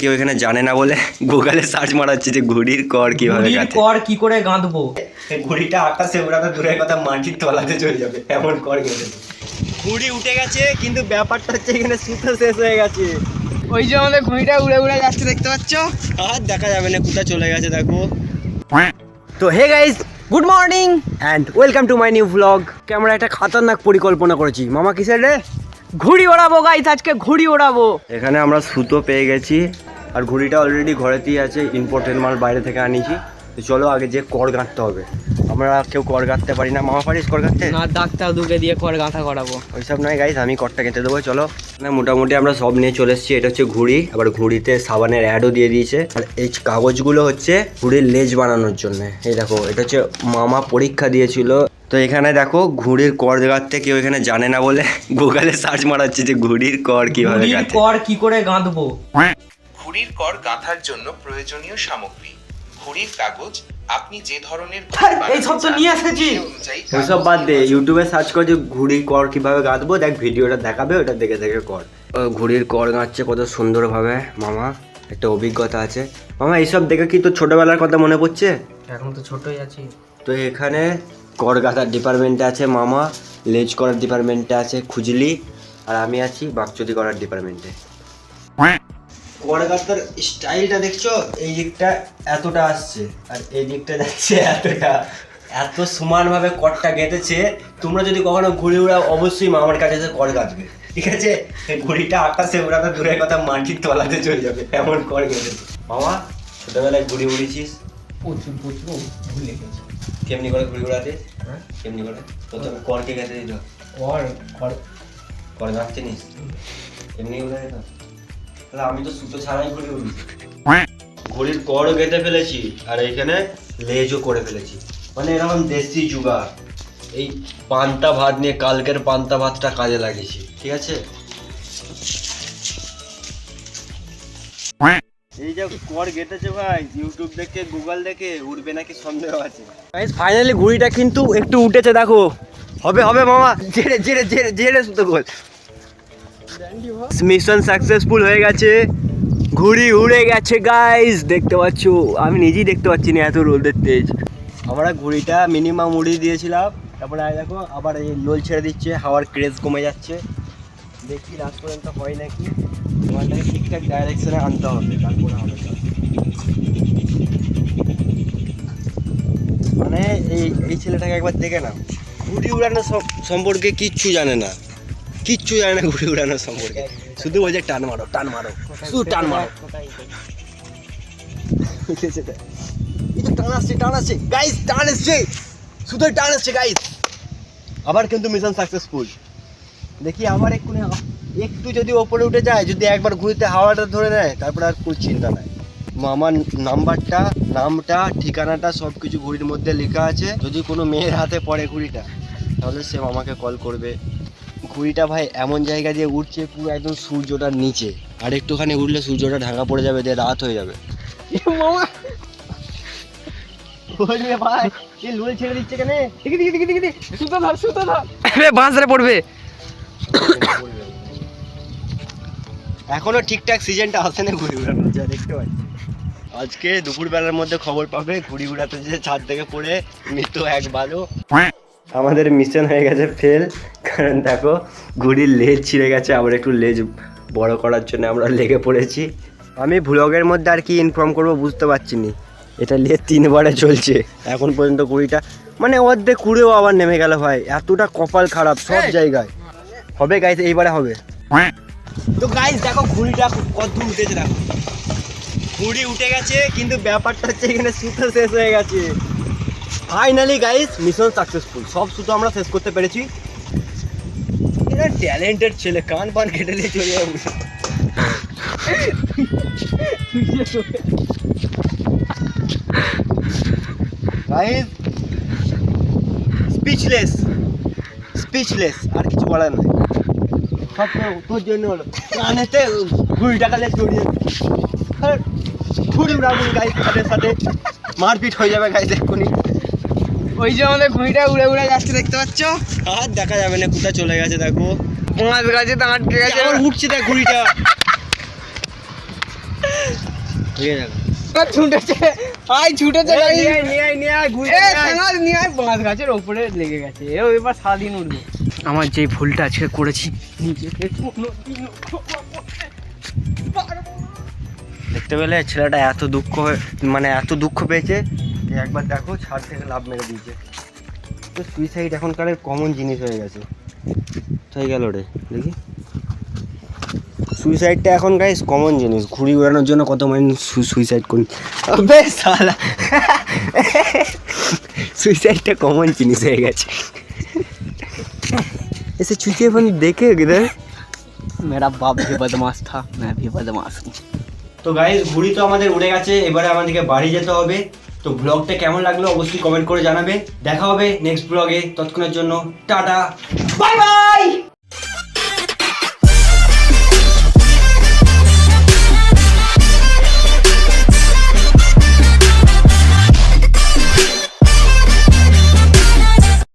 কেউ এখানে জানে না বলে গুগলে সার্চ মারা হচ্ছে যে ঘুড়ির কর কীভাবে ঘুড়ির কর কি করে গাঁথবো? ঘুড়িটা আকাশে ওড়াতে দূরের কথা মাটির তলাতে চলে যাবে এমন কর গেছে ঘুড়ি উঠে গেছে কিন্তু ব্যাপারটা হচ্ছে এখানে সুতো শেষ হয়ে গেছে। ওই যে আমাদের ঘুড়িটা উড়ে উড়ে যাচ্ছে দেখতে পাচ্ছ? আর দেখা যাবে না কোথায় চলে গেছে দেখো। তো hey guys good morning and welcome to my new blog আমরা একটা খাতারনাক পরিকল্পনা করেছি। মামা কিসের রে? ঘুড়ি ওড়াবো গাইস আজকে ঘুড়ি ওড়াবো। এখানে আমরা সুতো পেয়ে গেছি আর ঘুড়িটা অলরেডি ঘরেতেই আছে ইম্পর্টেন্ট মাল বাইরে থেকে আনিছি। তো চলো আগে যে কর গাঁথতে হবে। আমরা কেউ কর গাঁথতে পারি না। মামা পারিস কর গাঁথতে? না ডাক্তার দুকে দিয়ে কর গাঁথা করাবো। ওইসব নয় গাইস আমি করটা কেটে দেবো চলো। না মোটামুটি আমরা সব নিয়ে চলে এসেছি এটা হচ্ছে ঘুড়ি। আবার ঘুড়িতে সাবানের অ্যাডও দিয়ে দিয়েছে। আর এই কাগজগুলো হচ্ছে ঘুড়ির লেজ বানানোর জন্য। এই দেখো এটা হচ্ছে মামা পরীক্ষা দিয়েছিল। তো এখানে দেখো ঘুড়ির কর গাঁথতে কেউ এখানে জানে না বলে গুগলে সার্চ মারা হচ্ছে যে ঘুড়ির কর কীভাবে ঘুড়ির কর কি করে গাঁথবো? ঘুড়ির কর গাঁথার জন্য প্রয়োজনীয় সামগ্রী ঘুড়ির কাগজ আপনি যে ধরনের এই সব তো নিয়ে এসেছি। ওইসব বাদ দে ইউটিউবে সার্চ করে যে ঘুড়ির কর কীভাবে গাঁথবো দেখ ভিডিওটা দেখাবে ওটা দেখে দেখে কর। ও ঘুড়ির কর গাঁথছে কত সুন্দরভাবে মামা একটা অভিজ্ঞতা আছে। মামা এইসব দেখে কি তোর ছোটবেলার কথা মনে পড়ছে? এখন তো ছোটই আছি। তো এখানে কর গাঁথার ডিপার্টমেন্টে আছে মামা, লেজ করার ডিপার্টমেন্টে আছে খুজলি, আর আমি আছি বাকচুদি করার ডিপার্টমেন্টে কর গাঁথার স্টাইলটা দেখছ? এই দিকটা এতটা আসছে, আর এই দিকটা যাচ্ছে এতটা। এত সমানভাবে করটা গেঁথেছে, তোমরা যদি কখনো ঘুড়ি উড়াও, অবশ্যই মামার কাছে এসে কর গাঁথবে ঠিক আছে? ঘুড়িটা আকাশে উড়াতে দূরের কথা মাটির তলাতে চলে যাবে, এমন কর গেঁথেছে। মামা, ছোটবেলায় ঘুড়ি উড়েছিস? প্রচুর প্রচুর, ভুলে গেছি কেমনি করে ঘুরে উড়াতে হ্যাঁ? কেমনি করে? প্রথমে করকে গেঁথে দিত? কর কর। কর গাঁথতে নিস? এমনি যেত? তাহলে আমি তো সুতো ছাড়াই ঘুড়ি উড়ি। ঘড়ির করও গেঁথে ফেলেছি আর এইখানে লেজও করে ফেলেছি। মানে এরকম দেশি জুগা এই পান্তা ভাত নিয়ে কালকের পান্তা ভাতটা কাজে লাগিয়েছি ঠিক আছে? এই যে কর গেটেছে ভাই ইউটিউব দেখে গুগল দেখে উঠবে নাকি সন্দেহ আছে। ফাইনালি ঘুড়িটা কিন্তু একটু উঠেছে দেখো। হবে হবে মামা জেরে জেরে জেরে জেরে সুতো গোল। মিশন সাকসেসফুল হয়ে গেছে। ঘুড়ি উড়ে গেছে গাইস দেখতে পাচ্ছ? আমি নিজেই দেখতে পাচ্ছি না এত রোদের তেজ। আমরা ঘুড়িটা মিনিমাম উড়িয়ে দিয়েছিলাম। তারপরে আয় দেখো আবার এই লোল ছেড়ে দিচ্ছে হাওয়ার ক্রেজ কমে যাচ্ছে। দেখি লাস্ট পর্যন্ত হয় নাকি? তোমারটাকে ঠিকঠাক ডাইরেকশনে আনতে হবে, তারপরে হবে মানে এই এই ছেলেটাকে একবার দেখে না ঘুড়ি উড়ানো সম্পর্কে কিচ্ছু জানে না। কিচ্ছু জানে না ঘুড়ি উড়ানো সম্পর্কে। শুধু বলছে, টান মারো টান মারো, শুধু টান মারো। টান আসছে টান আসছে। গাইস টান আসছে শুধু টান আসছে গাইস আবার কিন্তু মিশন সাকসেসফুল দেখি আবার একটু একটু যদি ওপরে উঠে যায় যদি একবার ঘুরিতে হাওয়াটা ধরে নেয় তারপরে আর কোনো চিন্তা নাই। মামার নাম্বারটা নামটা ঠিকানাটা সব কিছু ঘুড়ির মধ্যে লেখা আছে। যদি কোনো মেয়ের হাতে পড়ে ঘুড়িটা তাহলে সে মামাকে কল করবে। ঘুড়িটা ভাই এমন জায়গা দিয়ে উঠছে পুরো একদম সূর্যটার নিচে। আর একটুখানি উঠলে সূর্যটা ঢাকা পড়ে যাবে দিয়ে রাত হয়ে যাবে। ভাই এই লোল ছেড়ে দিচ্ছে কেন সুতো ধর সুতো ধর পড়বে। এখনও ঠিকঠাক সিজনটা আসে না ঘুড়ি উড়ানো যা দেখতে পাচ্ছি। আজকে দুপুরবেলার মধ্যে খবর পাবে ঘুড়ি উড়াতে যে ছাদ থেকে পড়ে মৃত্যু এক বারো আমাদের মিশন হয়ে গেছে ফেল কারণ দেখো ঘুড়ির লেজ ছিঁড়ে গেছে আবার একটু লেজ বড় করার জন্য আমরা লেগে পড়েছি। আমি ভ্লগের মধ্যে আর কি ইনফর্ম করব বুঝতে পারছি নি। এটা লেজ তিনবারে চলছে এখন পর্যন্ত কুড়িটা মানে অর্ধেক কুড়েও আবার নেমে গেল ভাই এতটা কপাল খারাপ সব জায়গায়। হবে গাইজ এইবারে হবে। তো গাইজ দেখো ঘুড়িটা কত উঠেছে দেখো। ঘুড়ি উঠে গেছে, কিন্তু ব্যাপারটা হচ্ছে এখানে সুতো শেষ হয়ে গেছে। ফাইনালি গাইজ মিশন সাকসেসফুল সব সুতো আমরা শেষ করতে পেরেছি। ট্যালেন্টেড ছেলে, কান পান কেটে চলে যাব। গাইজ স্পিচলেস স্পিচলেস আর কিছু বলার নাই। সব তোর জন্য হলো। কুড়ি টাকা জড়িয়ে উড়াবো গাইজ সাথে সাথে। মারপিট হয়ে যাবে গাইজ এক্ষুনি। ওই যে আমাদের ঘুড়িটা উড়ে উড়ে যাচ্ছে দেখতে পাচ্ছ? আর দেখা যাবে না কোথায় চলে গেছে দেখো। মাছ গাছে তো আটকে গেছে। আবার উঠছে দেখ ঘুড়িটা। ছুটেছে। ছুটেছে নিয়ে আয়, নিয়ে আয়, ঘুরে নিয়ে আয়। বাঁশ গাছের ওপরে লেগে গেছে। এবার সারাদিন উঠবে। আমার যে ভুলটা আজকে করেছি। দেখতে পেলে ছেলেটা এত দুঃখ মানে এত দুঃখ পেয়েছে একবার দেখো ছাদ থেকে লাভ মেরে দিয়েছে। তো সুইসাইড এখনকার কমন জিনিস হয়ে গেছে। হয়ে গেল রে, দেখি। সুইসাইডটা এখন গাইস কমন জিনিস। ঘুড়ি উড়ানোর জন্য কত মানুষ সুইসাইড করি বেশ সুইসাইডটা কমন জিনিস হয়ে গেছে। এসে চুতিয়ে পানি দেখে কিধর मेरा बाप भी बदमाश था मैं भी बदमाश हूँ তো গাইস ঘুড়ি তো আমাদের উড়ে গেছে এবারে আমাদেরকে বাড়ি যেতে হবে তো ব্লগটা কেমন লাগলো অবশ্যই কমেন্ট করে জানাবে দেখা হবে নেক্সট ব্লগে তৎক্ষণের জন্য টাটা বাই বাই